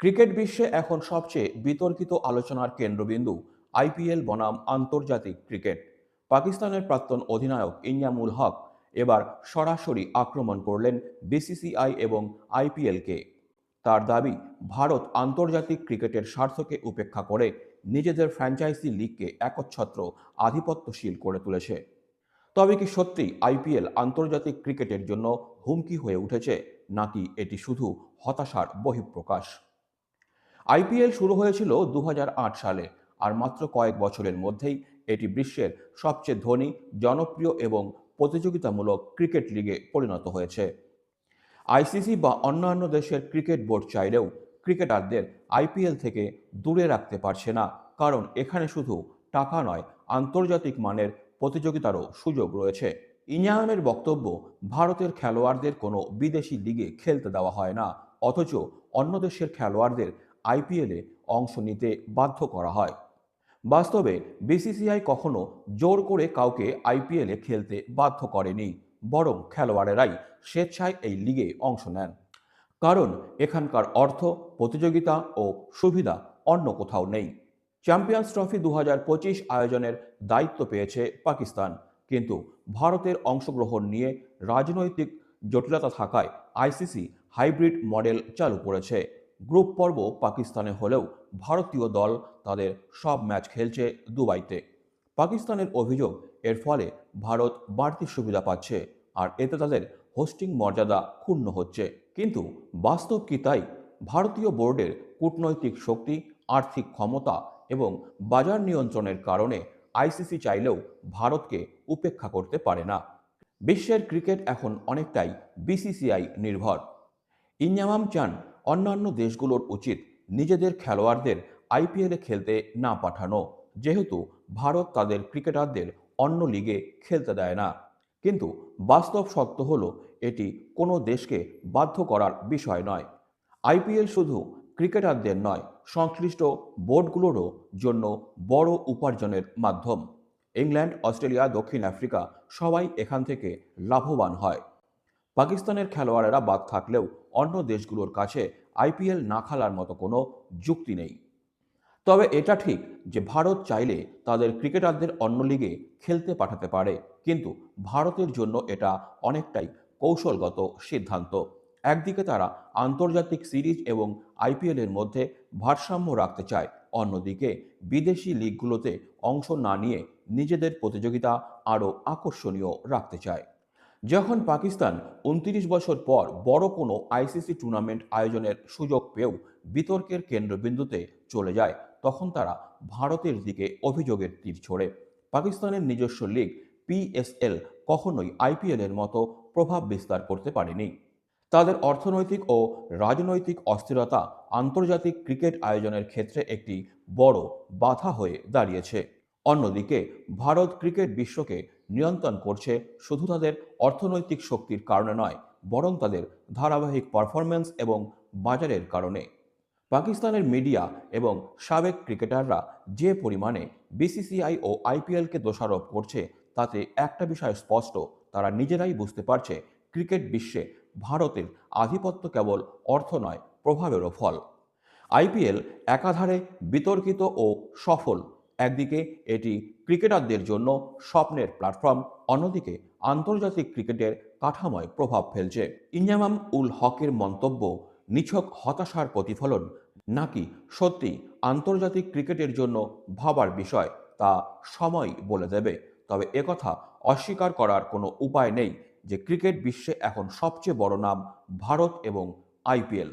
Cricket বিশ্বে এখন সবচেয়ে বিতর্কিত আলোচনার কেন্দ্রবিন্দু আইপিএল বনাম আন্তর্জাতিক ক্রিকেট। পাকিস্তানের প্রাক্তন অধিনায়ক ইনিয়ামুল হক এবার সরাসরি আক্রমণ করলেন বিসিসিআই এবং আইপিএলকে। তার দাবি, ভারত আন্তর্জাতিক ক্রিকেটের স্বার্থকে উপেক্ষা করে নিজেদের ফ্র্যাঞ্চাইজি লিগকে একচ্ছত্র আধিপত্যশীল করে তুলেছে। তবে কি সত্যি আইপিএল আন্তর্জাতিক ক্রিকেটের জন্য হুমকি হয়ে উঠেছে, নাকি এটি শুধু হতাশার বহিঃপ্রকাশ? আইপিএল শুরু হয়েছিল দু হাজার আট সালে, আর মাত্র কয়েক বছরের মধ্যেই এটি বিশ্বের সবচেয়ে ধনী, জনপ্রিয় এবং প্রতিযোগিতামূলক ক্রিকেট লিগে পরিণত হয়েছে। আইসিসি বা অন্যান্য দেশের ক্রিকেট বোর্ড চাইলেও ক্রিকেটারদের আইপিএল থেকে দূরে রাখতে পারছে না, কারণ এখানে শুধু টাকা নয়, আন্তর্জাতিক মানের প্রতিযোগিতারও সুযোগ রয়েছে। ইনিয়ামের বক্তব্য, ভারতের খেলোয়াড়দের কোনো বিদেশি লিগে খেলতে দেওয়া হয় না, অথচ অন্য দেশের খেলোয়াড়দের আইপিএলে অংশ নিতে বাধ্য করা হয়। বাস্তবে বিসিসিআই কখনো জোর করে কাউকে আইপিএলে খেলতে বাধ্য করেনি, বরং খেলোয়াড়েরাই স্বেচ্ছায় এই লিগে অংশ নেন। কারণ এখানকার অর্থ, প্রতিযোগিতা ও সুবিধা অন্য কোথাও নেই। চ্যাম্পিয়ন্স ট্রফি দু হাজার পঁচিশ আয়োজনের দায়িত্ব পেয়েছে পাকিস্তান। কিন্তু ভারতের অংশগ্রহণ নিয়ে রাজনৈতিক জটিলতা থাকায় আইসিসি হাইব্রিড মডেল চালু করেছে। গ্রুপ পর্ব পাকিস্তানে হলেও ভারতীয় দল তাদের সব ম্যাচ খেলছে দুবাইতে। পাকিস্তানের অভিযোগ, এর ফলে ভারত বাড়তি সুবিধা পাচ্ছে আর এতে তাদের হোস্টিং মর্যাদা ক্ষুণ্ণ হচ্ছে। কিন্তু বাস্তব কি তাই? ভারতীয় বোর্ডের কূটনৈতিক শক্তি, আর্থিক ক্ষমতা এবং বাজার নিয়ন্ত্রণের কারণে আইসিসি চাইলেও ভারতকে উপেক্ষা করতে পারে না। বিশ্বের ক্রিকেট এখন অনেকটাই বিসিসিআই নির্ভর। ইনজামাম চান অন্যান্য দেশগুলোর উচিত নিজেদের খেলোয়াড়দের আইপিএলে খেলতে না পাঠানো। যেহেতু ভারত তাদের ক্রিকেটারদের অন্য লিগে খেলতে দেয় না। কিন্তু বাস্তব সত্য হলো, এটি কোনো দেশকে বাধ্য করার বিষয় নয়। আইপিএল শুধু ক্রিকেটারদের নয়, সংশ্লিষ্ট বোর্ডগুলোরও জন্য বড় উপার্জনের মাধ্যম। ইংল্যান্ড, অস্ট্রেলিয়া, দক্ষিণ আফ্রিকা সবাই এখান থেকে লাভবান হয়। পাকিস্তানের খেলোয়াড়েরা বাদ থাকলেও অন্য দেশগুলোর কাছে আইপিএল না খেলার মতো কোনো যুক্তি নেই। তবে এটা ঠিক যে ভারত চাইলে তাদের ক্রিকেটারদের অন্য লিগে খেলতে পাঠাতে পারে, কিন্তু ভারতের জন্য এটা অনেকটাই কৌশলগত সিদ্ধান্ত। একদিকে তারা আন্তর্জাতিক সিরিজ এবং আইপিএলের মধ্যে ভারসাম্য রাখতে চায়, অন্যদিকে বিদেশি লিগগুলোতে অংশ না নিয়ে নিজেদের প্রতিযোগিতা আরও আকর্ষণীয় রাখতে চায়। যখন পাকিস্তান উনত্রিশ বছর পর বড় কোনো আইসিসি টুর্নামেন্ট আয়োজনের সুযোগ পেয়েও বিতর্কের কেন্দ্রবিন্দুতে চলে যায়, তখন তারা ভারতের দিকে অভিযোগের তীর ছোড়ে। পাকিস্তানের নিজস্ব লীগ পিএসএল কখনোই আইপিএলের মতো প্রভাব বিস্তার করতে পারেনি। তাদের অর্থনৈতিক ও রাজনৈতিক অস্থিরতা আন্তর্জাতিক ক্রিকেট আয়োজনের ক্ষেত্রে একটি বড় বাধা হয়ে দাঁড়িয়েছে। অন্যদিকে, ভারত ক্রিকেট বিশ্বকে নিয়ন্ত্রণ করছে শুধু তাদের অর্থনৈতিক শক্তির কারণে নয়, বরং তাদের ধারাবাহিক পারফরম্যান্স এবং বাজারের কারণে। পাকিস্তানের মিডিয়া এবং সাবেক ক্রিকেটাররা যে পরিমাণে বিসিসিআই ও আইপিএলকে দোষারোপ করছে, তাতে একটা বিষয় স্পষ্ট, তারা নিজেরাই বুঝতে পারছে, ক্রিকেট বিশ্বে ভারতের আধিপত্য কেবল অর্থ নয়, প্রভাবেরও ফল। আইপিএল একাধারে বিতর্কিত ও সফল। একদিকে এটি ক্রিকেটারদের জন্য স্বপ্নের প্ল্যাটফর্ম অন্যদিকে আন্তর্জাতিক ক্রিকেটের কাঠামোয় প্রভাব ফেলছে। ইনজামাম উল হকের মন্তব্য, নিছক হতাশার প্রতিফলন নাকি সত্যি আন্তর্জাতিক ক্রিকেটের জন্য ভাবার বিষয়, তা সময় বলে দেবে। তবে একথা অস্বীকার করার কোনো উপায় নেই যে ক্রিকেট বিশ্বে এখন সবচেয়ে বড় নাম ভারত এবং আইপিএল।